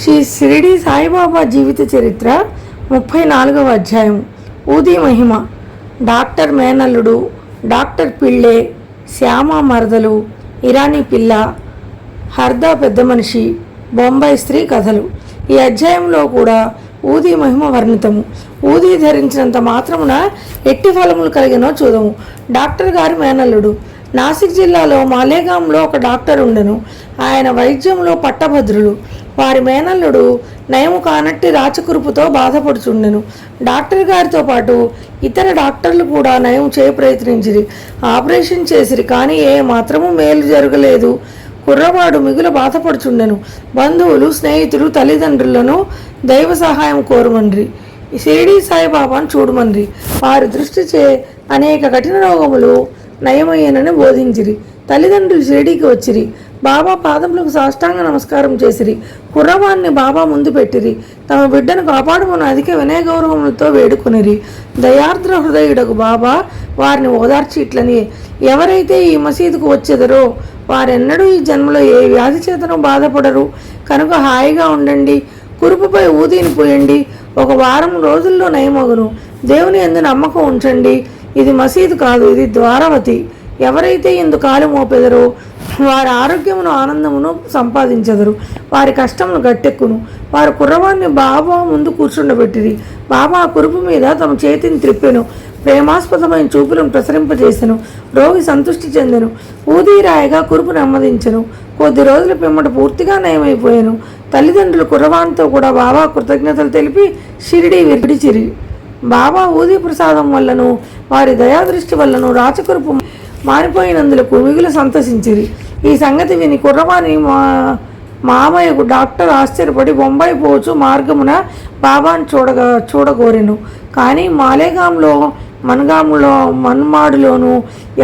శ్రీ షిరిడి సాయిబాబా జీవిత చరిత్ర ముప్పై నాలుగవ అధ్యాయం. ఊది మహిమ. డాక్టర్ మేనల్లుడు డాక్టర్ పిళ్ళే శ్యామ మరదలు ఇరానీ పిల్ల హర్దా పెద్ద మనిషి బొంబాయి స్త్రీ కథలు. ఈ అధ్యాయంలో కూడా ఊది మహిమ వర్ణితము. ఊది ధరించినంత మాత్రమున ఎట్టి ఫలములు కలిగినో చూడము డాక్టర్ గారి మేనల్లుడు. నాసిక్ జిల్లాలో మాలేగాంలో ఒక డాక్టర్ ఉండెను. ఆయన వైద్యంలో పట్టభద్రులు. వారి మేనల్లుడు నయము కానట్టి రాచకురుపుతో బాధపడుచుండెను. డాక్టర్ గారితో పాటు ఇతర డాక్టర్లు కూడా నయం చేయ ప్రయత్నించిరి. ఆపరేషన్ చేసిరి కానీ ఏ మాత్రము మేలు జరగలేదు. కుర్రవాడు మిగులు బాధపడుచుండెను. బంధువులు స్నేహితులు తల్లిదండ్రులను దైవ సహాయం కోరమండ్రి షిరిడి సాయిబాబాను చూడమండ్రి వారి దృష్టిచే అనేక కఠిన రోగములు నయమయ్యనని బోధించిరి. తల్లిదండ్రులు షిరిడీకి వచ్చిరి. బాబా పాదములకు సాష్టాంగ నమస్కారం చేసిరి. కుర్రవాన్ని బాబా ముందు పెట్టిరి. తమ బిడ్డను కాపాడమని అధిక వినయ గౌరవములతో వేడుకునిరి. దయార్ద్ర హృదయుడకు బాబా వారిని ఓదార్చి ఇట్లని ఎవరైతే ఈ మసీదుకు వచ్చెదరో వారెన్నడూ ఈ జన్మలో ఏ వ్యాధి చేతను బాధపడరు. కనుక హాయిగా ఉండండి. కురుపుపై ఊదిని పోయండి. ఒక వారం రోజుల్లో నయమగును. దేవుని ఎందు నమ్మకం ఉంచండి. ఇది మసీదు కాదు ఇది ద్వారవతి. ఎవరైతే ఇందు కాలు మోపెదరో వారి ఆరోగ్యమును ఆనందమును సంపాదించెదరు. వారి కష్టమును గట్టెక్కును. వారు కుర్రవాన్ని బాబా ముందు కూర్చుండబెట్టిరి. బాబా ఆ కురుపు మీద తమ చేతిని త్రిప్పెను. ప్రేమాస్పదమైన చూపులను ప్రసరింపజేసెను. రోగి సంతృష్టి చెందెను. ఊదిరాయిగా కురుపు నెమ్మదించెను. కొద్ది రోజుల పిమ్మట పూర్తిగా నయమైపోయాను. తల్లిదండ్రులు కుర్రవానితో కూడా బాబా కృతజ్ఞతలు తెలిపి షిరిడి విడిచిరి. బాబా ఊది ప్రసాదం వల్లను వారి దయాదృష్టి వల్లను రాచకురుపు మారిపోయినందులకు మిగులు సంతసించిరి. ఈ సంగతి విని కుర్రవాణి మా మామయ్యకు డాక్టర్ ఆశ్చర్యపడి బొంబాయి పోవచ్చు మార్గమున బాబాను చూడగా చూడగోరెను. కానీ మాలేగాంలో మన్గాములో మన్మాడులోను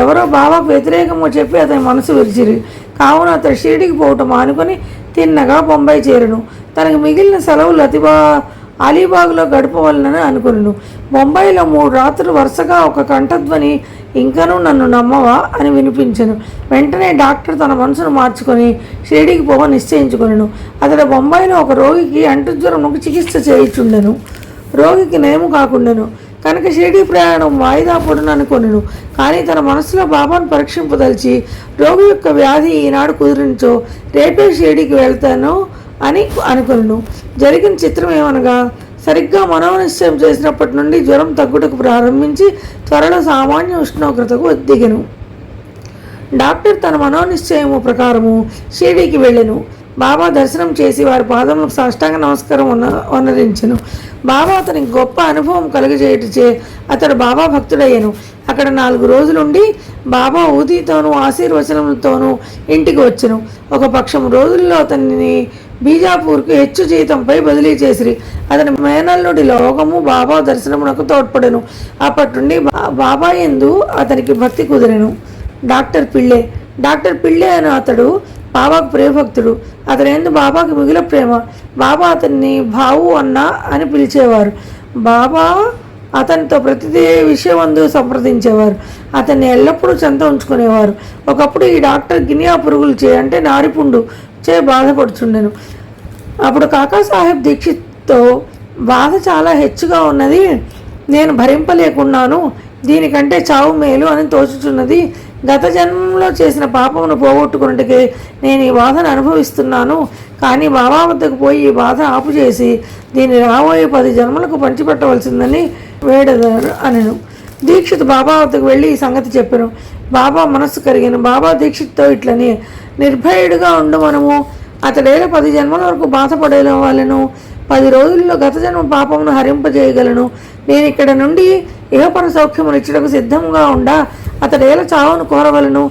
ఎవరో బాబాకు వ్యతిరేకమో చెప్పి అతని మనసు విరిచిరి. కావున అతడు షిరిడికి పోవటం మానుకొని తిన్నగా బొంబాయి చేరను. తనకు మిగిలిన సెలవులు అతిబా అలీబాగ్లో గడపవలనని అనుకున్నాను బొంబాయిలో మూడు రాత్రులు వరుసగా ఒక కంఠధ్వని ఇంకనూ నన్ను నమ్మవా అని వినిపించను. వెంటనే డాక్టర్ తన మనసును మార్చుకొని షిరిడీకి పోవ నిశ్చయించుకొనెను. అతడు బొంబాయిలో ఒక రోగికి అంటుజ్వరంకు చికిత్స చేయించుండెను. రోగికి నయము కాకుండాను. కనుక షిరిడీ ప్రయాణం వాయిదా పడును కానీ తన మనసులో బాబాను పరీక్షింపదలిచి రోగి యొక్క వ్యాధి ఈనాడు కుదిరించో రేపే షిరిడీకి వెళ్తాను అని అనుకున్నాను జరిగిన చిత్రం ఏమనగా సరిగ్గా మనోనిశ్చయం చేసినప్పటి నుండి జ్వరం తగ్గుటకు ప్రారంభించి త్వరలో సామాన్య ఉష్ణోగ్రతకు దిగెను. డాక్టర్ తన మనోనిశ్చయము ప్రకారము షిరిడీకి వెళ్ళెను. బాబా దర్శనం చేసి వారి పాదములకు సాష్టాంగ నమస్కారం ఉన్న వనరించెను బాబా అతనికి గొప్ప అనుభవం కలుగజేయటచే అతడు బాబా భక్తుడయ్యను. అక్కడ నాలుగు రోజులుండి బాబా ఊదితోనూ ఆశీర్వచనములతోనూ ఇంటికి వచ్చెను. ఒక పక్షం రోజుల్లో అతన్ని బీజాపూర్కు హెచ్చు జీతంపై బదిలీ చేసిరి. అతని మేనల్లుడి లోకము బాబా దర్శనమునకు తోడ్పడెను. అప్పటి నుండి బా- బాబా ఎందు అతనికి భక్తి కుదిరెను. డాక్టర్ పిళ్ళే. డాక్టర్ పిళ్ళే అని అతడు బాబాకు ప్రియభక్తుడు. అతని ఎందు బాబాకు మిగిలిన ప్రేమ. బాబా అతన్ని బావు అన్న అని పిలిచేవారు. బాబా అతనితో ప్రతిదీ విషయం అందు సంప్రదించేవారు. అతన్ని ఎల్లప్పుడూ చెంత ఉంచుకునేవారు. ఒకప్పుడు ఈ డాక్టర్ గినియా పురుగులు చే అంటే నారిపుండు చే బాధపడుచుండెను. అప్పుడు కాకా సాహెబ్ దీక్షిత్తో బాధ చాలా హెచ్చుగా ఉన్నది. నేను భరింపలేకున్నాను. దీనికంటే చావు మేలు అని తోచుచున్నది. గత జన్మంలో చేసిన పాపమును పోగొట్టుకున్నట్టుకే నేను ఈ బాధను అనుభవిస్తున్నాను. కానీ బాబా వద్దకు పోయి ఈ బాధ ఆపు చేసి దీన్ని రాబోయే పది జన్మలకు పంచిపెట్టవలసిందని వేడదారు అనెను. దీక్షిత్ బాబా వద్దకు వెళ్ళి ఈ సంగతి చెప్పాను బాబా మనస్సు కరిగాను. బాబా దీక్షిత్తో ఇట్లని నిర్భయుడిగా ఉండు మనము. అతడేలా పది జన్మల వరకు బాధపడేలా వాళ్ళను పది రోజుల్లో గత జన్మ పాపమును హరింపజేయగలను. నేను ఇక్కడ నుండి ఇహపర సౌఖ్యమును ఇచ్చటకు సిద్ధంగా ఉండా. అతడేలా చావును కోరవలను.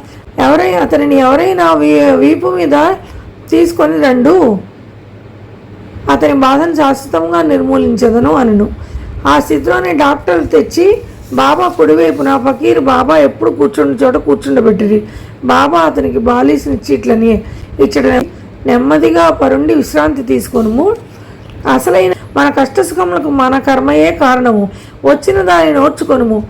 ఎవరైనా అతనిని ఎవరైనా వీ వీపు మీద తీసుకొని రండు. అతని బాధను శాశ్వతంగా నిర్మూలించదను అనను. ఆ స్థితిలోనే డాక్టర్లు తెచ్చి బాబా కుడివైపున ఫకీర్ బాబా ఎప్పుడు కూర్చున్న చోట కూర్చుండబెట్టిరి. బాబా అతనికి బాలీసునిచ్చి ఇట్లని ఇచ్చట నెమ్మదిగా పరుండి విశ్రాంతి తీసుకొనుము. అసలైన మన కష్టసుఖములకు మన కర్మయే కారణము. వచ్చిన దాన్ని నోడ్చుకొనుము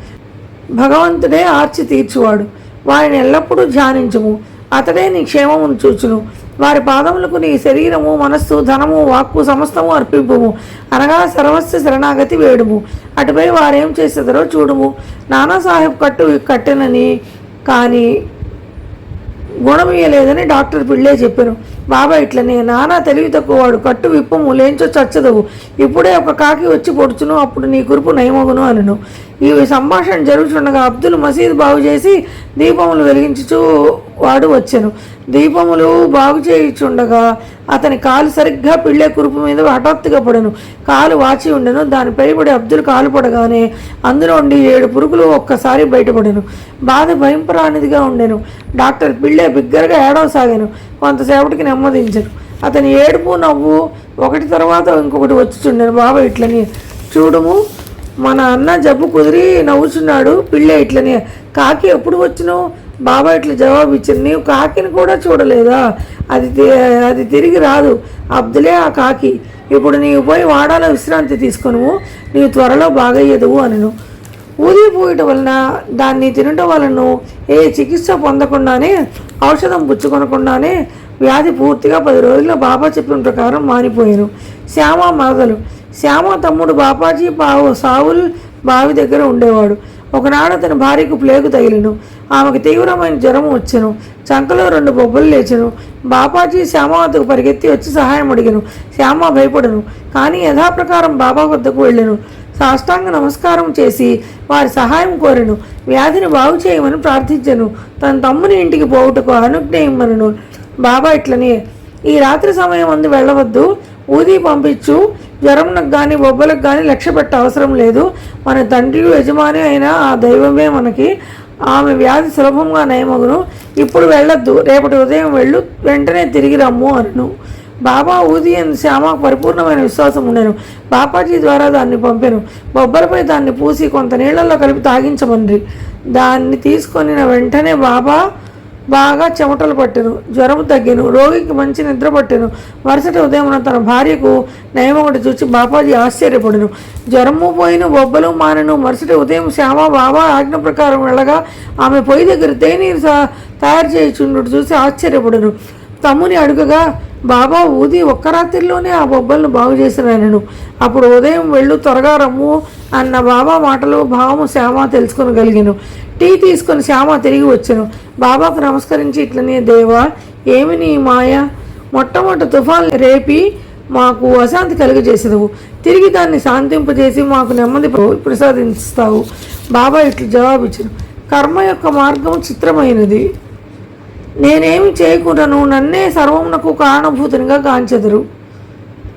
భగవంతుడే ఆర్చి తీర్చువాడు. వారిని ఎల్లప్పుడూ ధ్యానించుము. అతడే నీ క్షేమమును చూచును. వారి పాదములకు నీ శరీరము మనస్సు ధనము వాక్కు సమస్తము అర్పింపుము. అనగా సర్వస్వ శరణాగతి వేడుము. అటుపై వారేం చేసేదరో చూడుము. నానాసాహెబ్ కట్టు కట్టెనని కానీ గుణమీయలేదని డాక్టర్ పిళ్ళే చెప్పాను బాబా ఇట్లనే నానా తెలివి తక్కువ వాడు. కట్టు విప్పము లేంచో చచ్చదవు. ఇప్పుడే ఒక కాకి వచ్చి పొడుచును అప్పుడు నీ కురుపు నయమగును అనను. ఈ సంభాషణ జరుగుతుండగా అబ్దుల్ మసీద్ బాగు చేసి దీపములు వెలిగించుచూ వాడు వచ్చాను. దీపములు బాగు చేయుచుండగా అతని కాలు సరిగ్గా పిళ్ళే కురుపు మీద హఠాత్తుగా పడెను. కాలు వాచి ఉండెను. దానిపై పడి అబ్దుల్ కాలు పడగానే అందులో ఉండి ఏడు పురుగులు ఒక్కసారి బయటపడెను. బాధ భయంపరానిదిగా ఉండెను. డాక్టర్ పిళ్ళే బిగ్గరగా ఏడవసాగాను. కొంతసేపటికి నెమ్మదించను. అతని ఏడుపు నవ్వు ఒకటి తర్వాత ఇంకొకటి వచ్చుచుండెను. బాబా ఇట్లని చూడము మన అన్న జబ్బు కుదిరి నవ్వుచున్నాడు. పిళ్ళే ఇట్లనే కాకి ఎప్పుడు వచ్చినావు బాబా ఇట్లా జవాబు ఇచ్చింది. నీవు కాకిని కూడా చూడలేదా? అది అది తిరిగి రాదు. అబ్దులే ఆ కాకి. ఇప్పుడు నీవు పోయి వాడాల విశ్రాంతి తీసుకును నీవు త్వరలో బాగయ్యదువు అనను. ఊది పోయటం వలన దాన్ని తినటం వలన ఏ చికిత్స పొందకుండానే ఔషధం పుచ్చుకొనకుండానే వ్యాధి పూర్తిగా పది రోజుల్లో బాబా చెప్పిన ప్రకారం మారిపోయాను. శ్యామ మరదలు శ్యామ తమ్ముడు బాపాజీ బావు సావుల్ బావి దగ్గర ఉండేవాడు. ఒకనాడు అతని భార్యకు ప్లేగు తగిలిను. ఆమెకు తీవ్రమైన జ్వరం వచ్చెను. చంకలో రెండు బొబ్బలు లేచెను. బాపాజీ శ్యామ వద్దకు పరిగెత్తి వచ్చి సహాయం అడిగాను. శ్యామ భయపడను. కానీ యథాప్రకారం బాబా వద్దకు వెళ్ళాను. సాష్టాంగ నమస్కారం చేసి వారి సహాయం కోరెను. వ్యాధిని బాగు చేయమని ప్రార్థించను. తన తమ్ముని ఇంటికి పోవుటకు అనుజ్ఞయమనను బాబా ఇట్లనే ఈ రాత్రి సమయం అందు వెళ్ళవద్దు. ఊది పంపించు. జ్వరంకు కానీ బొబ్బలకు కానీ లక్ష్య పెట్ట అవసరం లేదు. మన తండ్రి యజమాని అయిన ఆ దైవమే మనకి. ఆమె వ్యాధి సులభంగా నయమగును. ఇప్పుడు వెళ్ళొద్దు. రేపటి ఉదయం వెళ్ళు. వెంటనే తిరిగి రమ్ము అను బాబా ఊది అని శ్యామకు పరిపూర్ణమైన విశ్వాసం ఉండను. బాపాజీ ద్వారా దాన్ని పంపాను. బొబ్బరిపై దాన్ని పూసి కొంత నీళ్ళల్లో కలిపి తాగించమండ్రి దాన్ని తీసుకొని వెంటనే బాబా బాగా చెమటలు పట్టెను జ్వరం తగ్గాను రోగికి మంచి నిద్ర పట్టెను. మరుసటి ఉదయం తన భార్యకు నయమొకటి చూచి బాపాజీ ఆశ్చర్యపడెను. జ్వరము పోయిన బొబ్బలు మానను. మరుసటి ఉదయం శ్యామ బాబా ఆజ్ఞ ప్రకారం వెళ్ళగా ఆమె పొయ్యి దగ్గర తేనీరు సా- తయారు చేయుచుండు చూసి ఆశ్చర్యపడను. తమ్ముని అడుగగా బాబా ఊది ఒక్క రాత్రిలోనే ఆ బొబ్బలను బాగు చేసినాను అప్పుడు ఉదయం వెళ్ళు త్వరగా రమ్ము అన్న బాబా మాటలు భావము శ్యామ తెలుసుకొనగలిగాను. టీ తీసుకొని శ్యామ తిరిగి వచ్చాను. బాబాకు నమస్కరించి ఇట్లనే దేవా ఏమి నీ మాయ? మొట్టమొదటి తుఫాన్ రేపి మాకు అశాంతి కలుగజేసేదవు. తిరిగి దాన్ని శాంతింపజేసి మాకు నెమ్మది ప్ర- ప్రసాదిస్తావు. బాబా ఇట్లు జవాబిచ్చాను కర్మ యొక్క మార్గం చిత్రమైనది. నేనేమి చేయకుండాను నన్నే సర్వమునకు కారణభూతునిగా కాంచెదరు.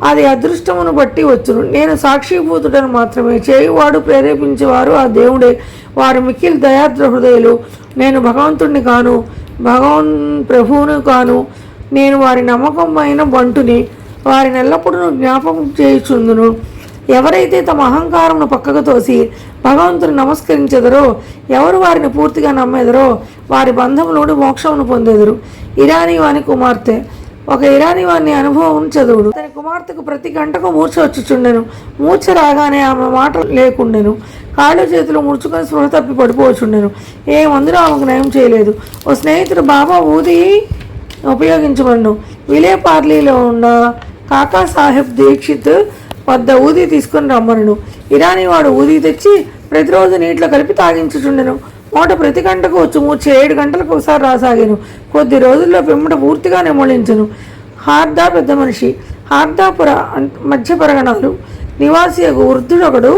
అది అదృష్టమును బట్టి వచ్చును. నేను సాక్షిభూతుడను మాత్రమే. చేయువాడు ప్రేరేపించేవారు ఆ దేవుడే. వారు మిక్కిలి దయాద్ర హృదయులు. నేను భగవంతుణ్ణి కాను భగవన్ ప్రభువును కాను. నేను వారి నమ్మకమైన బంటుని వారిని ఎల్లప్పుడూ జ్ఞాపకం చేయుచుందును. ఎవరైతే తమ అహంకారమును పక్కకు తోసి భగవంతుని నమస్కరించెదరో ఎవరు వారిని పూర్తిగా నమ్మెదరో వారి బంధములోడు మోక్షమును పొందెదరు. ఇరానీ వాని కుమార్తె ఒక ఇరానీ వారిని అనుభవం చదువుడు. తన కుమార్తెకు ప్రతి గంటకు మూర్ఛ వచ్చుచుండెను. మూర్ఛ రాగానే ఆమె మాట లేకుండెను. కాళ్ళు చేతులు ముడుచుకొని స్పృహ తప్పి పడిపోవచ్చుండెను ఏ మందులు ఆమెకు నయం చేయలేదు. ఓ స్నేహితుడు బాబా ఊది విలే పార్లీలో ఉన్న కాకా సాహెబ్ దీక్షిత్ వద్ద ఊది తీసుకొని రమ్మను ఇరానీ వాడు ఊది తెచ్చి ప్రతిరోజు నీటిలో కలిపి తాగించుచుండెను. మూట ప్రతి గంటకు వచ్చి ఏడు గంటలకు ఒకసారి రాసాగాను. కొద్ది రోజుల్లో పిమ్మట పూర్తిగా నెమలించను హార్దా పెద్ద మనిషి హార్దాపుర మధ్య పరగణాలు. నివాసి వృద్ధుడొకడు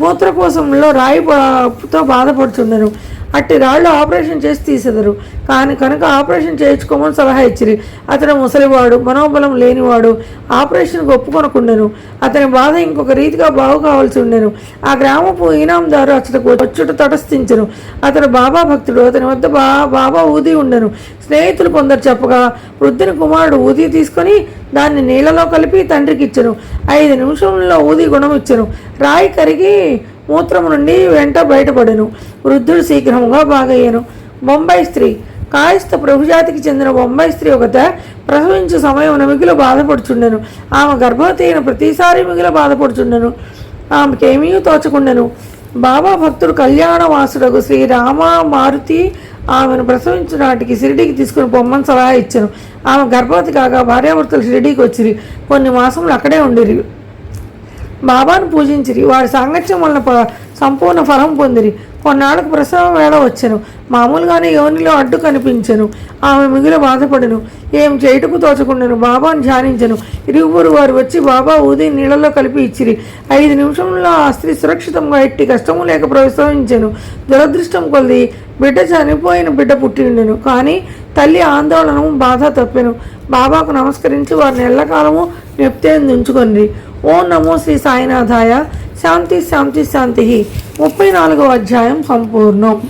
మూత్రకోశంలో రాయి తో బాధపడుచుండెను. అట్టి రాళ్ళు ఆపరేషన్ చేసి తీసెదరు. కానీ కనుక ఆపరేషన్ చేయించుకోమని సలహా ఇచ్చిరి. అతను ముసలివాడు మనోబలం లేనివాడు ఆపరేషన్కు ఒప్పుకొనకుండెను. అతని బాధ ఇంకొక రీతిగా బాగు కావాల్సి ఉండెను. ఆ గ్రామపు ఈనాందారు అతడికి వచ్చుట తటస్థించను. అతడు బాబా భక్తుడు అతని వద్ద బా బాబా ఊది ఉండెను. స్నేహితులు కొందరు చెప్పగా వృద్ధుని కుమారుడు ఊది తీసుకొని దాన్ని నీళ్ళలో కలిపి తండ్రికి ఇచ్చను. ఐదు నిమిషంలో ఊది గుణం ఇచ్చను రాయి కరిగి మూత్రము నుండి వెంట బయటపడెను. వృద్ధుడు శీఘ్రముగా బాగయ్యను. బొంబాయి స్త్రీ. కాయస్థ ప్రభుజాతికి చెందిన బొంబాయి స్త్రీ ఒకత ప్రసవించు సమయం మిగిలి బాధపడుచుండెను. ఆమె గర్భవతి అయిన ప్రతిసారి మిగిలి బాధపడుచుండెను. ఆమెకేమీ తోచకుండెను. బాబా భక్తుడు కళ్యాణవాసుడకు శ్రీ రామ మారుతి ఆమెను ప్రసవించడానికి షిరిడీకి తీసుకుని పొమ్మని సలహా ఇచ్చాను. ఆమె గర్భవతి కాగా భార్యాభర్తలు షిరిడీకి వచ్చిరి కొన్ని మాసములు అక్కడే ఉండిరి. బాబాను పూజించిరి వారి సాంగత్యం వలన సంపూర్ణ ఫలం పొందిరి. కొన్నాళ్ళకు ప్రసవ వేళ వచ్చెను. మామూలుగానే యోనిలో అడ్డు కనిపించెను. ఆమె మిగులు బాధపడెను. ఏం చేయుటకు తోచకుండాను. బాబాను ధ్యానించెను. ఇరుగురు వారు వచ్చి బాబా ఊది నీళ్ళలో కలిపి ఇచ్చిరి. ఐదు నిమిషంలో ఆ స్త్రీ సురక్షితంగా ఎట్టి కష్టము లేక ప్రసవించెను దురదృష్టం కొద్ది బిడ్డ చనిపోయిన బిడ్డ పుట్టిండెను కానీ తల్లి ఆందోళనము బాధ తప్పెను. బాబాకు నమస్కరించి వారిని ఎల్లకాలము నెప్తేందుంచుకొంది ఓం నమో శ్రీ సాయినాథాయ. శాంతి శాంతి శాంతి. ముప్పై నాలుగవ అధ్యాయం సంపూర్ణం.